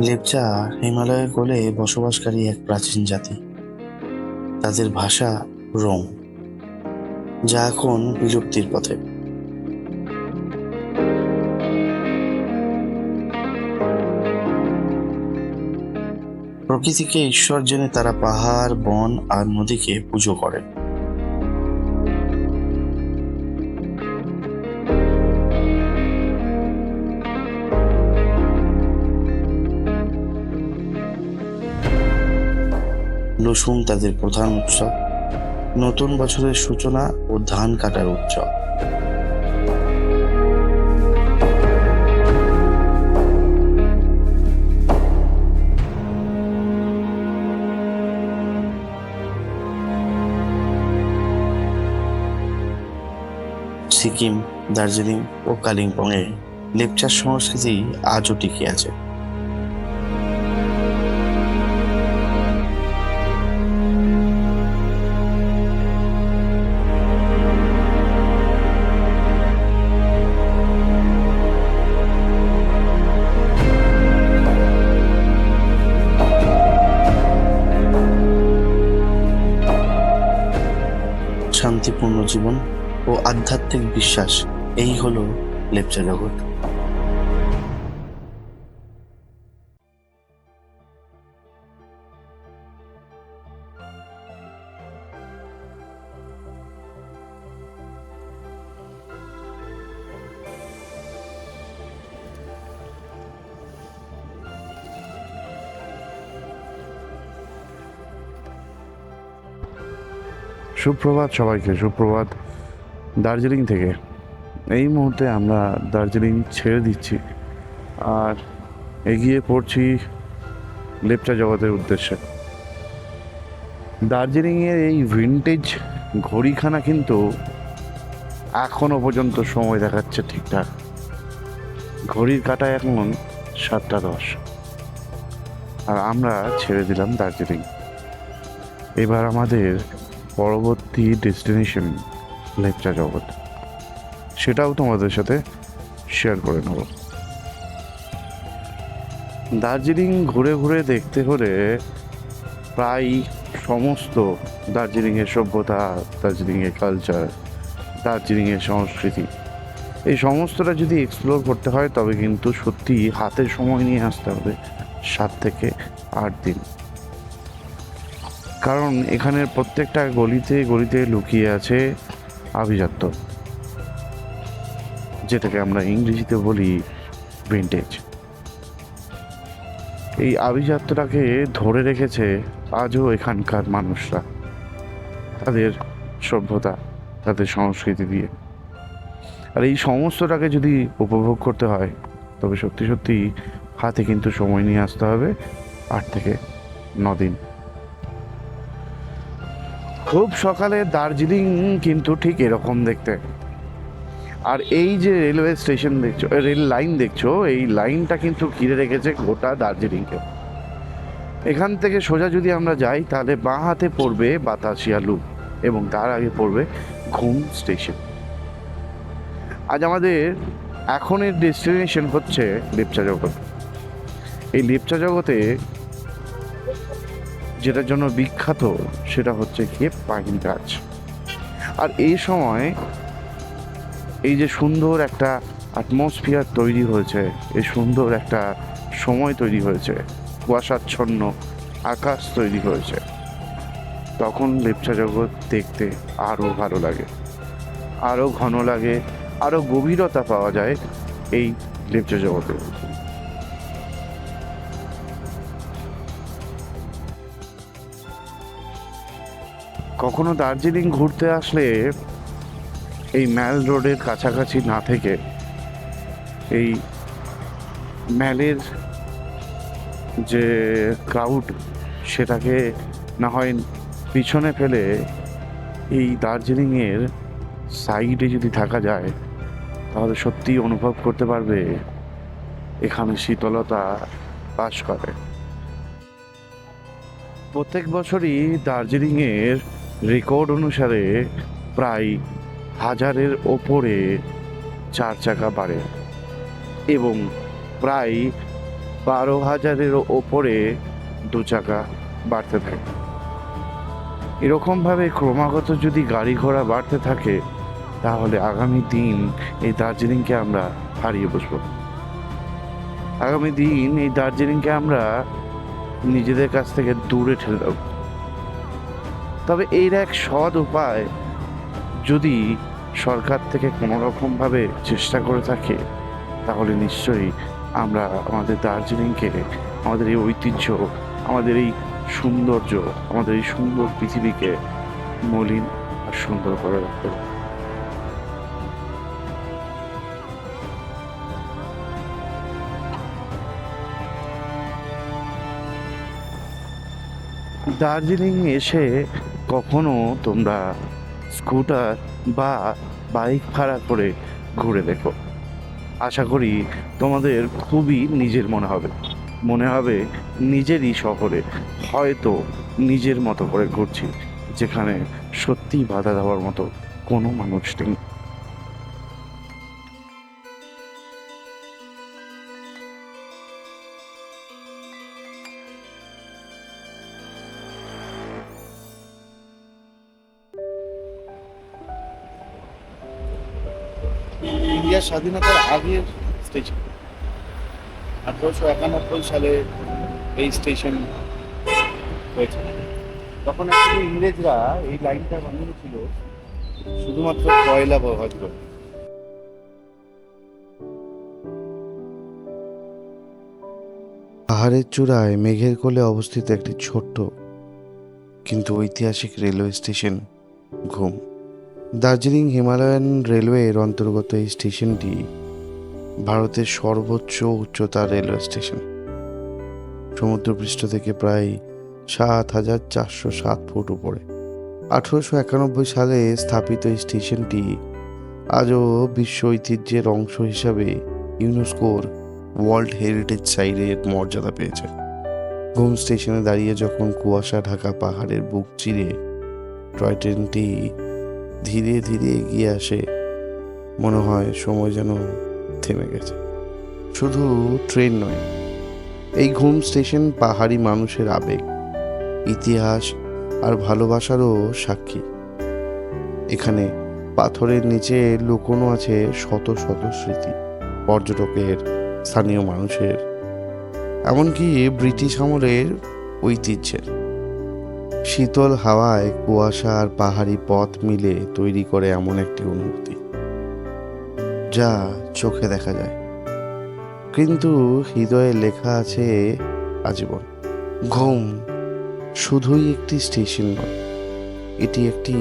লেপচা হিমালয়ের কোলে বসবাসকারী এক প্রাচীন জাতি। তাদের ভাষা রোম, যা এখন বিলুপ্তির পথে। প্রকৃতিকে ঈশ্বর জেনে তারা পাহাড়, বন আর নদীকে পুজো করে লসুন তাদের প্রধান উৎসব নতুন বছরের সূচনা ও ধান কাটার উৎসব। সিকিম, দার্জিলিং ও কালিম্পংয়ে লেপচার সংস্কৃতি আজও টিকে আছে। জীবন ও আধ্যাত্মিক বিশ্বাস এই হলো লেপচা জগৎ। সুপ্রভাত, সবাইকে সুপ্রভাত। দার্জিলিং থেকে। এই মুহূর্তে আমরা দার্জিলিং ছেড়ে দিচ্ছি। আর এগিয়ে পড়ছি লেপচা জগতের উদ্দেশ্যে। দার্জিলিংয়ের এই ভিন্টেজ ঘড়িখানা কিন্তু এখনও পর্যন্ত সময় দেখাচ্ছে ঠিকঠাক। ঘড়ির কাটা এখন সাতটা দশ। আর আমরা ছেড়ে দিলাম দার্জিলিং। এবার আমাদের পরবর্তী ডেস্টিনেশন লেপচা জগৎ সেটাও তোমাদের সাথে শেয়ার করে নেব। দার্জিলিং ঘুরে ঘুরে দেখতে হলে প্রায় সমস্ত দার্জিলিংয়ের সভ্যতা, দার্জিলিংয়ের কালচার দার্জিলিংয়ের সংস্কৃতি, এই সমস্তটা যদি এক্সপ্লোর করতে হয় তবে কিন্তু সত্যি হাতে সময় নিয়ে আসতে হবে সাত থেকে আট দিন। কারণ এখানের প্রত্যেকটা গলিতে গলিতে লুকিয়ে আছে আভিজাত্য, যেটাকে আমরা ইংরেজিতে বলি ভিন্টেজ এই আভিজাত্যটাকে ধরে রেখেছে আজও এখানকার মানুষরা, তাদের সভ্যতা, তাদের সংস্কৃতি দিয়ে। আর এই সমস্তটাকে যদি উপভোগ করতে হয়, তবে সত্যি সত্যি হাতে কিন্তু সময় নিয়ে আসতে হবে, আট থেকে ন দিন। খুব সকালে দার্জিলিং কিন্তু ঠিক এরকম দেখতে। আর এই যে রেলওয়ে স্টেশন দেখছ রেল লাইন দেখছ, এই লাইনটা কিন্তু ঘিরে রেখেছে গোটা দার্জিলিংকে। এখান থেকে সোজা যদি আমরা যাই, তাহলে বাঁ হাতে পড়বে বাতাসিয়া লুপ এবং তার আগে পড়বে ঘুম স্টেশন। আজ আমাদের এখনের ডেস্টিনেশন হচ্ছে লেপচা জগৎ। এই লেপচা জগতে যেটার জন্য বিখ্যাত, সেটা হচ্ছে গিয়ে পাইন গাছ। আর এই সময় এই যে সুন্দর একটা অ্যাটমসফিয়ার তৈরি হয়েছে, এই সুন্দর একটা সময় তৈরি হয়েছে, কুয়াশাচ্ছন্ন আকাশ তৈরি হয়েছে, তখন লেপচা জগৎ দেখতে আরও ভালো লাগে। আরও ঘন লাগে আরও গভীরতা পাওয়া যায় এই লেপচা জগতে। কখনো দার্জিলিং ঘুরতে আসলে এই ম্যাল রোডের কাছাকাছি না থেকে এই ম্যালের যে ক্রাউড, সেটাকে না হয় পিছনে ফেলে এই দার্জিলিংয়ের সাইডে যদি থাকা যায়, তাহলে সত্যি অনুভব করতে পারবে এখানে শীতলতা বাস করে। প্রত্যেক বছরই দার্জিলিংয়ের রেকর্ড অনুসারে প্রায় হাজারের ওপরে চার চাকা বাড়ে এবং প্রায় বারো হাজারের ওপরে দু চাকা বাড়তে থাকে। এরকমভাবে ক্রমাগত যদি গাড়ি ঘোড়া বাড়তে থাকে, তাহলে আগামী দিন এই দার্জিলিংকে আমরা হারিয়ে বসবো। আগামী দিন এই দার্জিলিংকে আমরা নিজেদের কাছ থেকে দূরে ঠেলে দেব। তবে এর এক সৎ উপায়, যদি সরকার থেকে কোনো রকমভাবে চেষ্টা করে থাকে, তাহলে নিশ্চয়ই আমরা আমাদের দার্জিলিংকে, আমাদের এই ঐতিহ্য, আমাদের এই সৌন্দর্য, আমাদের এই সুন্দর পৃথিবীকে মলিন আর সুন্দর করে রাখতে। দার্জিলিং এসে কখনো তোমরা স্কুটার বা বাইক ভাড়া করে ঘুরে দেখো। আশা করি তোমাদের খুবই নিজের মনে হবে। মনে হবে নিজেরই শহরে, হয়তো নিজের মতো করে ঘুরছি, যেখানে সত্যি বাধা দেওয়ার মতো কোনো মানুষ নেই। স্বাধীনতার আগের স্টেশন আঠারোশো একানব্বই সালে এই স্টেশন হয়েছে তখন অ্যাকচুয়ালি ইংরেজরা এই লাইনটা বানিয়েছিল শুধুমাত্র কয়লা ব্যবহার করে পাহাড়ের চূড়ায় মেঘের কোলে অবস্থিত একটি ছোট্ট কিন্তু ঐতিহাসিক রেলওয়ে স্টেশন ঘুম। দার্জিলিং হিমালয়ান রেলওয়ের অন্তর্গত এই স্টেশনটি ভারতের সর্বোচ্চ উচ্চতার রেলওয়ে স্টেশন। সমুদ্রপৃষ্ঠ থেকে প্রায় সাত হাজার চারশো সাত ফুট উপরে। আঠারোশো একানব্বই সালে স্থাপিত এই স্টেশনটি আজও বিশ্ব ঐতিহ্যের অংশ হিসাবে ইউনেস্কোর ওয়ার্ল্ড হেরিটেজ সাইটের মর্যাদা পেয়েছে। ঘুম স্টেশনে দাঁড়িয়ে যখন কুয়াশা ঢাকা পাহাড়ের বুক চিরে, টয় ট্রেনটি ধীরে ধীরে এগিয়ে আসে। মনে হয় সময় যেন থেমে গেছে। শুধু ট্রেন নয়, এই ঘুম স্টেশন পাহাড়ি মানুষের আবেগ, ইতিহাস আর ভালোবাসারও সাক্ষী। এখানে পাথরের নিচে লুকোনো আছে শত শত স্মৃতি, পর্যটকের, স্থানীয় মানুষের, এমনকি ব্রিটিশ আমলের ঐতিহ্যের। শীতল হাওয়ায় কুয়াশা আর পাহাড়ি পথ মিলে তৈরি করে এমন একটি অনুভূতি, যা চোখে দেখা যায়। কিন্তু হৃদয়ে লেখা আছে আজীবন। ঘুম শুধুই একটি স্টেশন নয়, এটি একটি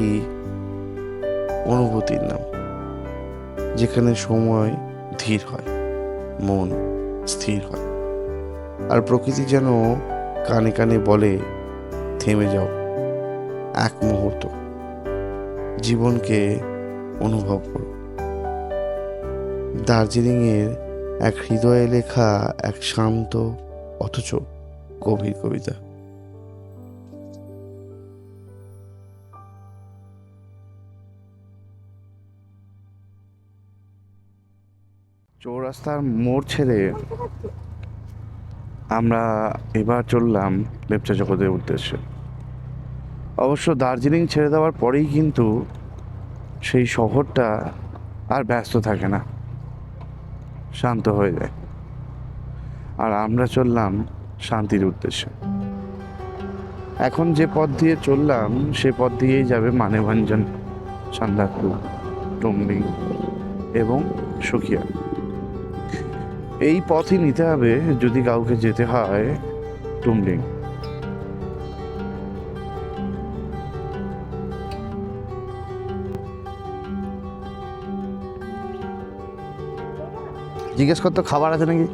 অনুভূতির নাম, যেখানে সময় ধীর হয়, মন স্থির হয়, আর প্রকৃতি যেন কানে কানে বলে, থেমে যাও। এক মুহূর্ত। জীবনকে অনুভব করো দার্জিলিংয়ের এক হৃদয়ে লেখা এক শান্ত, অথচ গভীর কবিতা। চৌরাস্তার মোড় ছেড়ে আমরা এবার চললাম লেপচা জগতের উদ্দেশ্যে। অবশ্য দার্জিলিং ছেড়ে দেওয়ার পরেই কিন্তু সেই শহরটা আর ব্যস্ত থাকে না। শান্ত হয়ে যায়। আর আমরা চললাম শান্তির উদ্দেশ্যে। এখন যে পথ দিয়ে চললাম, সে পথ দিয়েই যাবে মানেভঞ্জন সান্দাকু টুমলিং এবং সুখিয়া। এই পথই নিতে হবে যদি কাউকে যেতে হয় টুমলিং জিজ্ঞেস করতো খাবার আছে নাকি?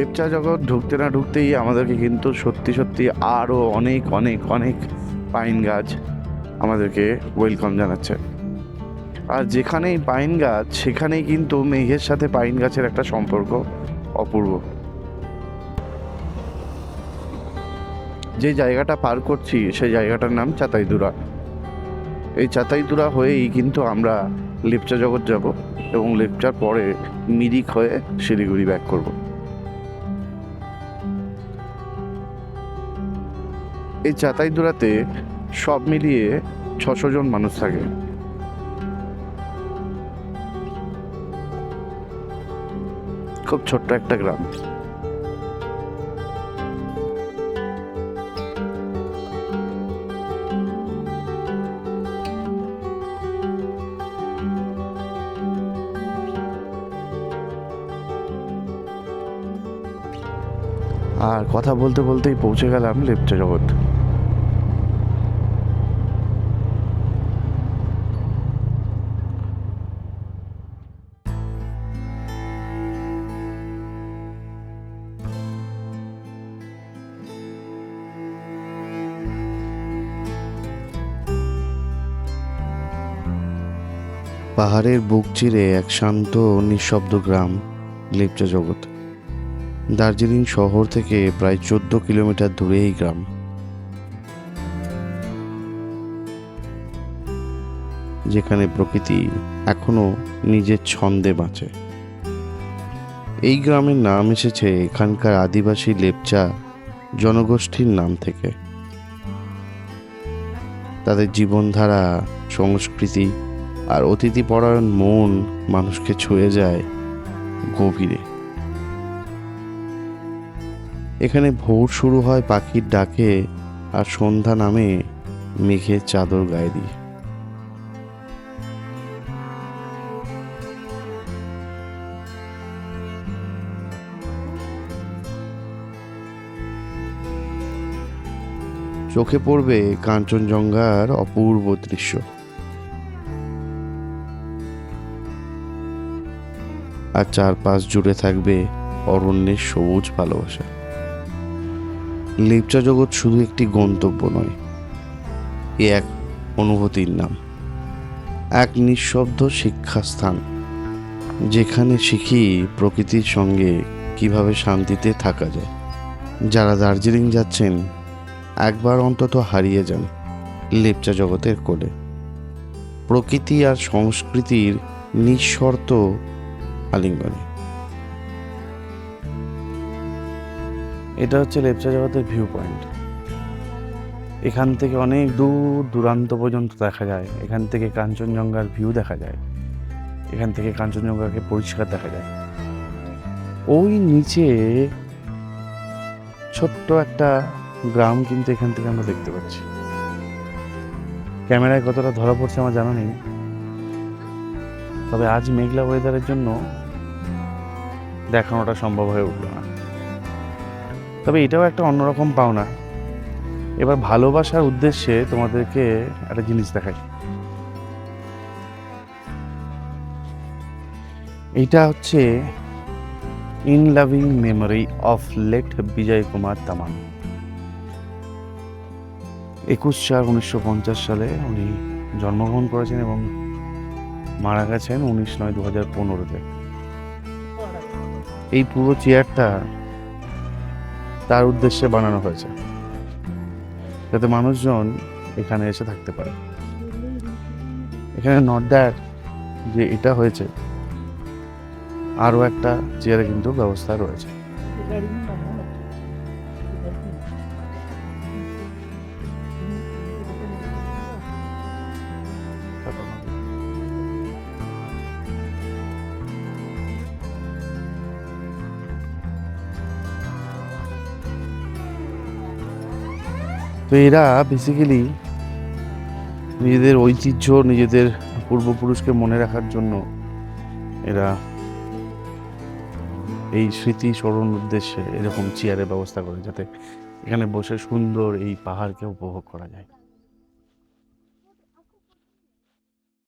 লেপচা জগৎ ঢুকতে না ঢুকতেই আমাদেরকে কিন্তু সত্যি সত্যি আরও অনেক অনেক অনেক পাইন গাছ আমাদেরকে ওয়েলকাম জানাচ্ছে। আর যেখানেই পাইন গাছ, সেখানেই কিন্তু মেঘের সাথে পাইন গাছের একটা সম্পর্ক অপূর্ব। যে জায়গাটা পার করছি, সেই জায়গাটার নাম চাতাইদুরা। এই চাতাইদুরা হয়েই কিন্তু আমরা লেপচা জগৎ যাব এবং লেপচার পরে মিরিক হয়ে শিলিগুড়ি ব্যাক করব। এই চাতাইদুরাতে সব মিলিয়ে ছশো জন মানুষ থাকে। খুব ছোট্ট একটা গ্রাম। আর কথা বলতে বলতেই পৌঁছে গেলাম লেপচা জগৎ। পাহাড়ের বুক চিরে এক শান্ত নিঃশব্দ গ্রাম লেপচা জগৎ দার্জিলিং শহর থেকে প্রায় চোদ্দ কিলোমিটার দূরে এই গ্রাম। যেখানে প্রকৃতি এখনও নিজের ছন্দে বাঁচে। এই গ্রামের নাম এসেছে এখানকার আদিবাসী লেপচা জনগোষ্ঠীর নাম থেকে। তাদের জীবনধারা, সংস্কৃতি আর অতিথি পরায়ণ মন মানুষকে ছুঁয়ে যায় গভীরে। এখানে ভোর শুরু হয় পাখির ডাকে আর সন্ধ্যা নামে মেঘের চাদর গায়ে দিয়ে। চোখে পড়বে কাঞ্চনজঙ্ঘার অপূর্ব দৃশ্য। আর চারপাশ জুড়ে থাকবে অরণ্যের সবুজ ভালোবাসা। লেপচা জগৎ শুধু একটি গন্তব্য নয়, এ এক অনুভূতির নাম। এক নিঃশব্দ শিক্ষাস্থান, যেখানে শিখি প্রকৃতির সঙ্গে কীভাবে শান্তিতে থাকা যায়। যারা দার্জিলিং যাচ্ছেন, একবার অন্তত হারিয়ে যান লেপচা জগতের কোলে। প্রকৃতি আর সংস্কৃতির নিঃশর্ত আলিঙ্গনে। এটা হচ্ছে লেপচা জগতের ভিউ পয়েন্ট এখান থেকে অনেক দূর দূরান্ত পর্যন্ত দেখা যায়। এখান থেকে কাঞ্চনজঙ্ঘার ভিউ দেখা যায়। এখান থেকে কাঞ্চনজঙ্ঘাকে পরিষ্কার দেখা যায়। ওই নিচে ছোট্ট একটা গ্রাম কিন্তু এখান থেকে আমরা দেখতে পাচ্ছি। ক্যামেরায় কতটা ধরা পড়ছে আমার জানা নেই। তবে আজ মেঘলা ওয়েদারের জন্য দেখানোটা সম্ভব হয়ে উঠল না। তবে এটাও একটা অন্যরকম পাওনা। এবার ভালোবাসার উদ্দেশ্যে তোমাদেরকে একটা জিনিস দেখাই। এটা হচ্ছে in loving memory of late Bijoy Kumar তামান একুশ চার উনিশশো পঞ্চাশ সালে উনি জন্মগ্রহণ করেছেন এবং মারা গেছেন উনিশ নয় দু হাজার পনেরোতে। এই পুরো চেয়ারটা তার উদ্দেশ্যে বানানো হয়েছে। যাতে মানুষজন এখানে এসে থাকতে পারে। এখানে নট দ্যাট যে এটা হয়েছে, আরও একটা চেয়ারে কিন্তু ব্যবস্থা রয়েছে। তো এরা বেসিক্যালি নিজেদের ঐতিহ্য, নিজেদের পূর্বপুরুষকে মনে রাখার জন্য এরা এই স্মৃতি স্মরণ উদ্দেশ্যে এরকম চেয়ারের ব্যবস্থা করে, যাতে এখানে বসে সুন্দর এই পাহাড়কে উপভোগ করা যায়।